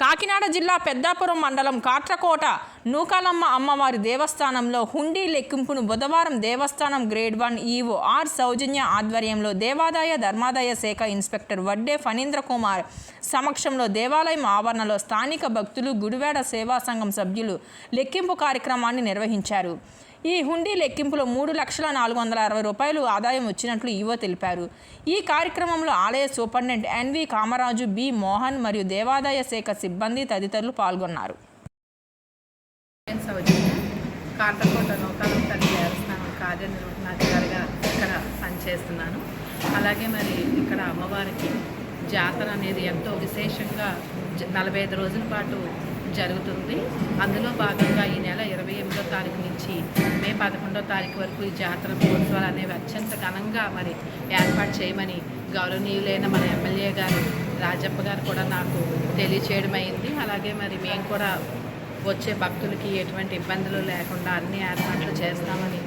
కాకినాడ జిల్లా పెద్దాపురం మండలం కాట్రకోట నూకాలమ్మ అమ్మవారి దేవస్థానంలో హుండీ లెక్కింపును బుధవారం దేవస్థానం grade one EO R Soujanya ఆధ్వర్యంలో దేవాదాయ ధర్మాదాయ శాఖ ఇన్స్పెక్టర్ వడ్డే ఫణీంద్ర కుమార్ సమక్షంలో దేవాలయం ఆవరణలో స్థానిక భక్తులు గుడివాడ సేవా సంఘం సభ్యులు లెక్కింపు కార్యక్రమాన్ని నిర్వహించారు. ఈ హుండీ లెక్కింపులో మూడు లక్షల నాలుగు వందల అరవై రూపాయలు ఆదాయం వచ్చినట్లు ఈవో తెలిపారు. ఈ కార్యక్రమంలో ఆలయ superintendent NV Kamaraju B Mohan మరియు దేవాదాయ శాఖ సిబ్బంది తదితరులు పాల్గొన్నారు. కాంతకోట నౌకాలం తల్లి దేవస్థానం కార్యనిర్వహణాధికారిగా ఇక్కడ పనిచేస్తున్నాను. అలాగే మరి ఇక్కడ అమ్మవారికి జాతర అనేది ఎంతో విశేషంగా నలభై ఐదు రోజుల పాటు జరుగుతుంది. అందులో భాగంగా ఈ నెల ఇరవై ఎనిమిదో తారీఖు నుంచి మే పదకొండో తారీఖు వరకు ఈ జాతర మహోత్సవాలు అనేవి అత్యంత ఘనంగా మరి ఏర్పాటు చేయమని గౌరవనీయులైన మన ఎమ్మెల్యే గారు రాజప్ప గారు కూడా నాకు తెలియచేయడం అయింది అలాగే మరి మేము కూడా వచ్చే భక్తులకి ఎటువంటి ఇబ్బందులు లేకుండా అన్ని ఏర్పాట్లు చేస్తామని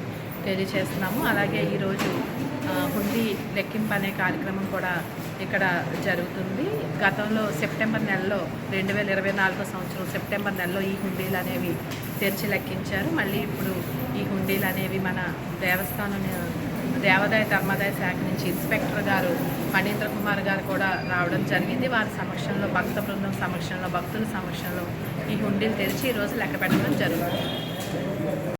తెలియచేస్తున్నాము. అలాగే ఈరోజు హుండీ లెక్కింపు అనే కార్యక్రమం కూడా ఇక్కడ జరుగుతుంది. గతంలో సెప్టెంబర్ నెలలో రెండు వేల ఇరవై నాలుగో సంవత్సరం సెప్టెంబర్ నెలలో ఈ హుండీలు అనేవి తెరిచి లెక్కించారు. మళ్ళీ ఇప్పుడు ఈ హుండీలు అనేవి మన దేవస్థానం దేవాదాయ ధర్మాదాయ శాఖ నుంచి ఇన్స్పెక్టర్ గారు మణీంద్ర కుమార్ గారు కూడా రావడం జరిగింది. వారి సమక్షంలో భక్త బృందం సమక్షంలో భక్తుల సమక్షంలో ఈ హుండీలు తెరిచి ఈరోజు లెక్క పెట్టడం జరుగుతుంది.